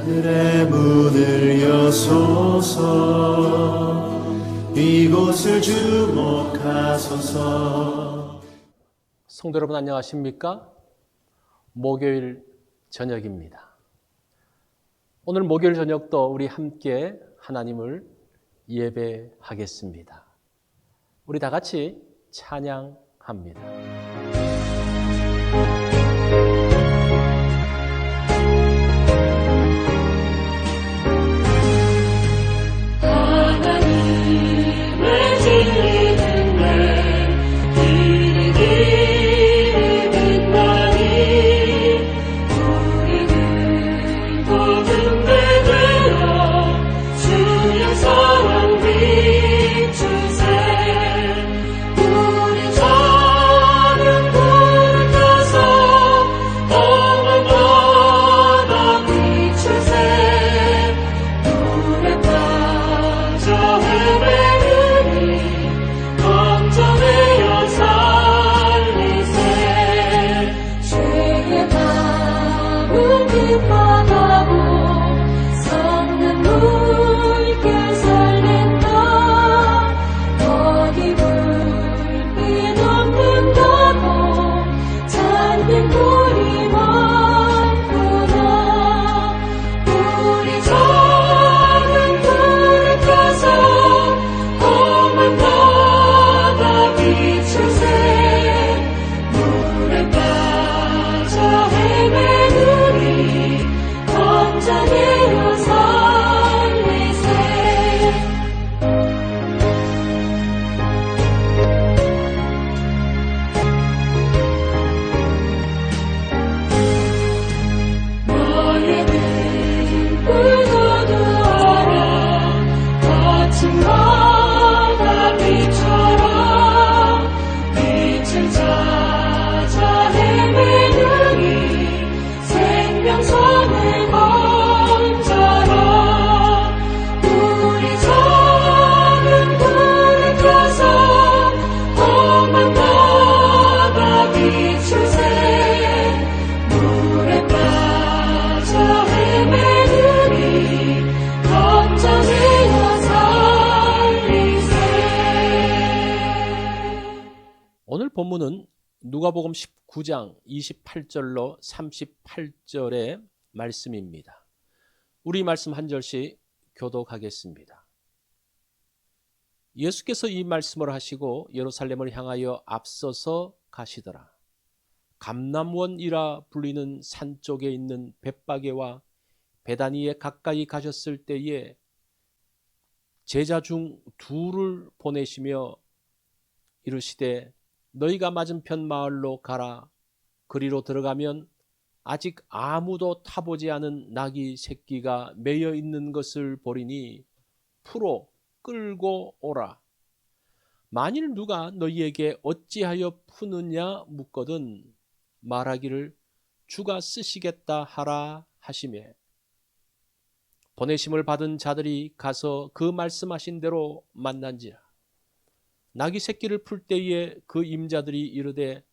하늘의 문을 여소서 이곳을 주목하소서 성도 여러분 안녕하십니까? 목요일 저녁입니다. 오늘 목요일 저녁도 우리 함께 하나님을 예배하겠습니다. 우리 다 같이 찬양합니다. 오늘 본문은 누가복음 19장 28절로 38절의 말씀입니다. 우리 말씀 한 절씩 교독하겠습니다. 예수께서 이 말씀을 하시고 예루살렘을 향하여 앞서서 가시더라. 감남원이라 불리는 산 쪽에 있는 벳바게와 베다니에 가까이 가셨을 때에 제자 중 둘을 보내시며 이르시되 너희가 맞은편 마을로 가라. 그리로 들어가면 아직 아무도 타보지 않은 나귀 새끼가 매여 있는 것을 보리니 풀어 끌고 오라. 만일 누가 너희에게 어찌하여 푸느냐 묻거든 말하기를 주가 쓰시겠다 하라 하시매 보내심을 받은 자들이 가서 그 말씀하신 대로 만난지라. 나귀 새끼를 풀 때에 그 임자들이 이르되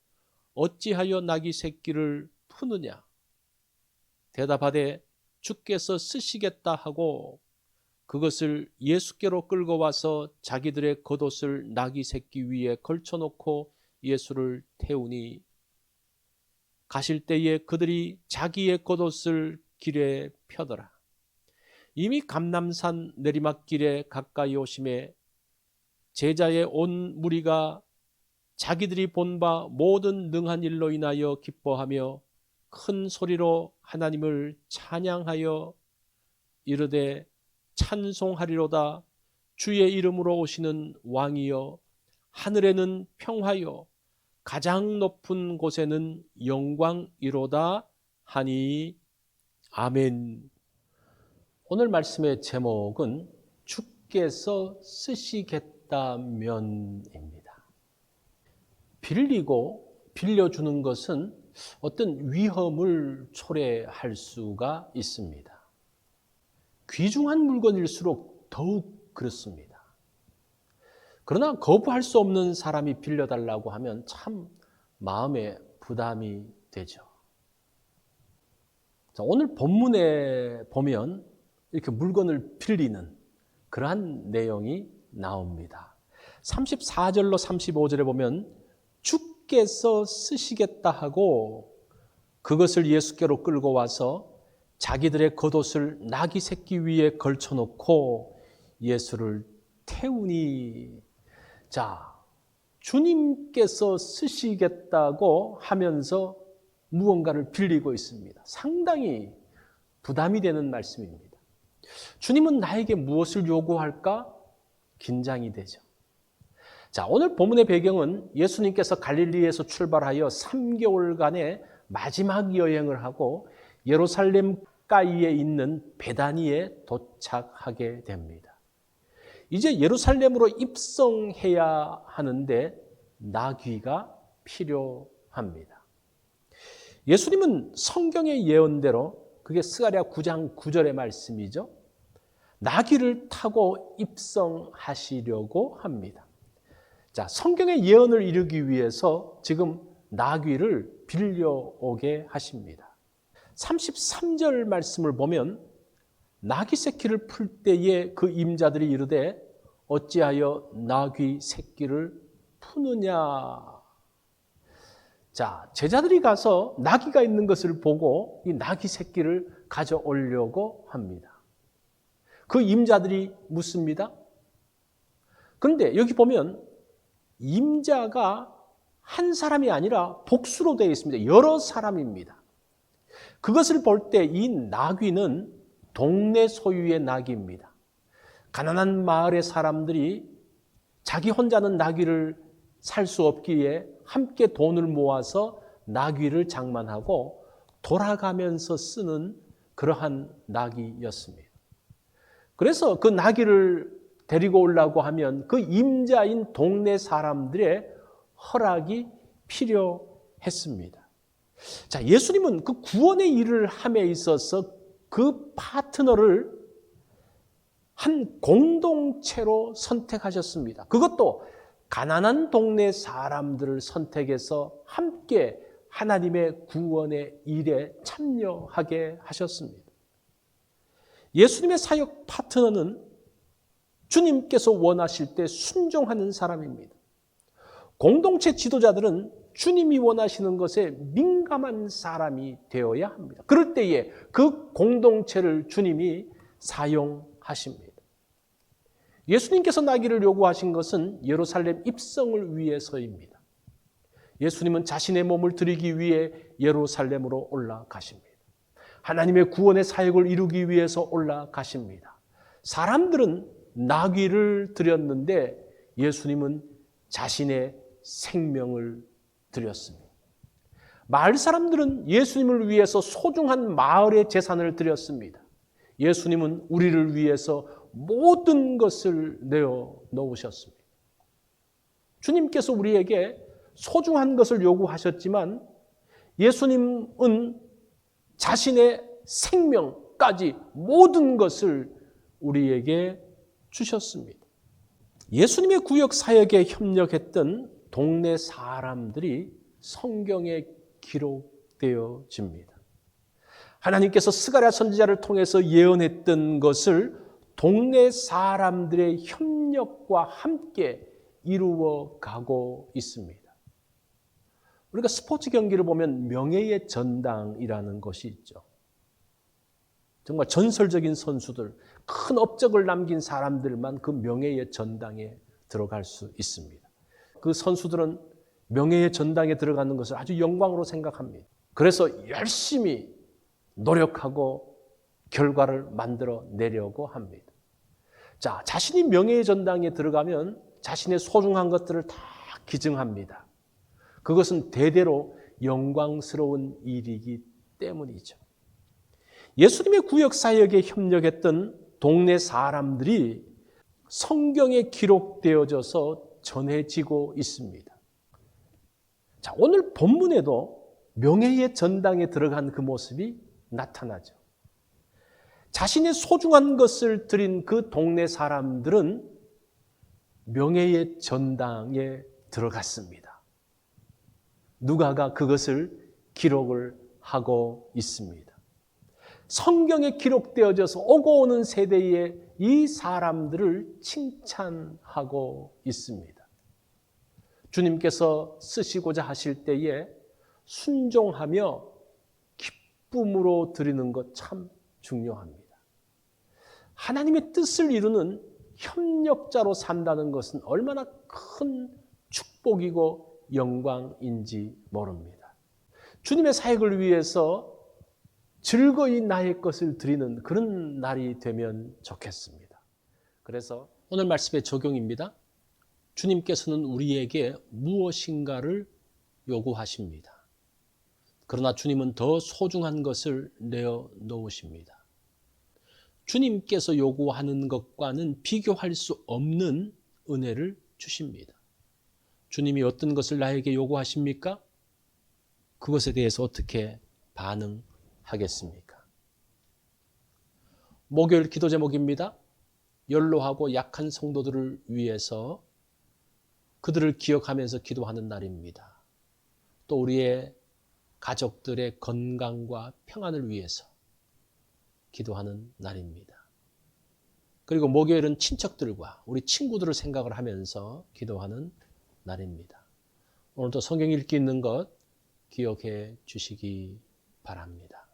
어찌하여 나귀 새끼를 푸느냐? 대답하되 주께서 쓰시겠다 하고 그것을 예수께로 끌고 와서 자기들의 겉옷을 나귀 새끼 위에 걸쳐 놓고 예수를 태우니 가실 때에 그들이 자기의 겉옷을 길에 펴더라. 이미 감남산 내리막길에 가까이 오심에 제자의 온 무리가 자기들이 본 바 모든 능한 일로 인하여 기뻐하며 큰 소리로 하나님을 찬양하여 이르되 찬송하리로다 주의 이름으로 오시는 왕이여 하늘에는 평화요 가장 높은 곳에는 영광이로다 하니 아멘. 오늘 말씀의 제목은 주께서 쓰시겠다 면입니다. 빌리고 빌려주는 것은 어떤 위험을 초래할 수가 있습니다. 귀중한 물건일수록 더욱 그렇습니다. 그러나 거부할 수 없는 사람이 빌려달라고 하면 참 마음에 부담이 되죠. 자, 오늘 본문에 보면 이렇게 물건을 빌리는 그러한 내용이 나옵니다. 34절로 35절에 보면 주께서 쓰시겠다 하고 그것을 예수께로 끌고 와서 자기들의 겉옷을 나귀 새끼 위에 걸쳐놓고 예수를 태우니 자 주님께서 쓰시겠다고 하면서 무언가를 빌리고 있습니다. 상당히 부담이 되는 말씀입니다. 주님은 나에게 무엇을 요구할까? 긴장이 되죠. 자, 오늘 본문의 배경은 예수님께서 갈릴리에서 출발하여 3개월간의 마지막 여행을 하고 예루살렘 가이에 있는 베다니에 도착하게 됩니다. 이제 예루살렘으로 입성해야 하는데 나귀가 필요합니다. 예수님은 성경의 예언대로 그게 스가랴 9장 9절의 말씀이죠. 나귀를 타고 입성하시려고 합니다. 자, 성경의 예언을 이루기 위해서 지금 나귀를 빌려오게 하십니다. 33절 말씀을 보면 나귀 새끼를 풀 때에 그 임자들이 이르되 어찌하여 나귀 새끼를 푸느냐 자, 제자들이 가서 나귀가 있는 것을 보고 이 나귀 새끼를 가져오려고 합니다. 그 임자들이 묻습니다. 그런데 여기 보면 임자가 한 사람이 아니라 복수로 되어 있습니다. 여러 사람입니다. 그것을 볼 때 이 나귀는 동네 소유의 나귀입니다. 가난한 마을의 사람들이 자기 혼자는 나귀를 살 수 없기에 함께 돈을 모아서 나귀를 장만하고 돌아가면서 쓰는 그러한 나귀였습니다. 그래서 그 나귀를 데리고 오려고 하면 그 임자인 동네 사람들의 허락이 필요했습니다. 자, 예수님은 그 구원의 일을 함에 있어서 그 파트너를 한 공동체로 선택하셨습니다. 그것도 가난한 동네 사람들을 선택해서 함께 하나님의 구원의 일에 참여하게 하셨습니다. 예수님의 사역 파트너는 주님께서 원하실 때 순종하는 사람입니다. 공동체 지도자들은 주님이 원하시는 것에 민감한 사람이 되어야 합니다. 그럴 때에 그 공동체를 주님이 사용하십니다. 예수님께서 나기를 요구하신 것은 예루살렘 입성을 위해서입니다. 예수님은 자신의 몸을 드리기 위해 예루살렘으로 올라가십니다. 하나님의 구원의 사역을 이루기 위해서 올라가십니다. 사람들은 나귀를 드렸는데 예수님은 자신의 생명을 드렸습니다. 마을 사람들은 예수님을 위해서 소중한 마을의 재산을 드렸습니다. 예수님은 우리를 위해서 모든 것을 내어 놓으셨습니다. 주님께서 우리에게 소중한 것을 요구하셨지만 예수님은 자신의 생명까지 모든 것을 우리에게 주셨습니다. 예수님의 구역 사역에 협력했던 동네 사람들이 성경에 기록되어집니다. 하나님께서 스가랴 선지자를 통해서 예언했던 것을 동네 사람들의 협력과 함께 이루어 가고 있습니다. 우리가 스포츠 경기를 보면 명예의 전당이라는 것이 있죠. 정말 전설적인 선수들, 큰 업적을 남긴 사람들만 그 명예의 전당에 들어갈 수 있습니다. 그 선수들은 명예의 전당에 들어가는 것을 아주 영광으로 생각합니다. 그래서 열심히 노력하고 결과를 만들어 내려고 합니다. 자, 자신이 명예의 전당에 들어가면 자신의 소중한 것들을 다 기증합니다. 그것은 대대로 영광스러운 일이기 때문이죠. 예수님의 구역 사역에 협력했던 동네 사람들이 성경에 기록되어져서 전해지고 있습니다. 자, 오늘 본문에도 명예의 전당에 들어간 그 모습이 나타나죠. 자신의 소중한 것을 드린 그 동네 사람들은 명예의 전당에 들어갔습니다. 누가가 그것을 기록을 하고 있습니다. 성경에 기록되어져서 오고 오는 세대에 이 사람들을 칭찬하고 있습니다. 주님께서 쓰시고자 하실 때에 순종하며 기쁨으로 드리는 것 참 중요합니다. 하나님의 뜻을 이루는 협력자로 산다는 것은 얼마나 큰 축복이고 영광인지 모릅니다. 주님의 사역을 위해서 즐거이 나의 것을 드리는 그런 날이 되면 좋겠습니다. 그래서 오늘 말씀의 적용입니다. 주님께서는 우리에게 무엇인가를 요구하십니다. 그러나 주님은 더 소중한 것을 내어 놓으십니다. 주님께서 요구하는 것과는 비교할 수 없는 은혜를 주십니다. 주님이 어떤 것을 나에게 요구하십니까? 그것에 대해서 어떻게 반응하겠습니까? 목요일 기도 제목입니다. 연로하고 약한 성도들을 위해서 그들을 기억하면서 기도하는 날입니다. 또 우리의 가족들의 건강과 평안을 위해서 기도하는 날입니다. 그리고 목요일은 친척들과 우리 친구들을 생각을 하면서 기도하는 날입니다. 오늘도 성경 읽기 있는 것 기억해 주시기 바랍니다.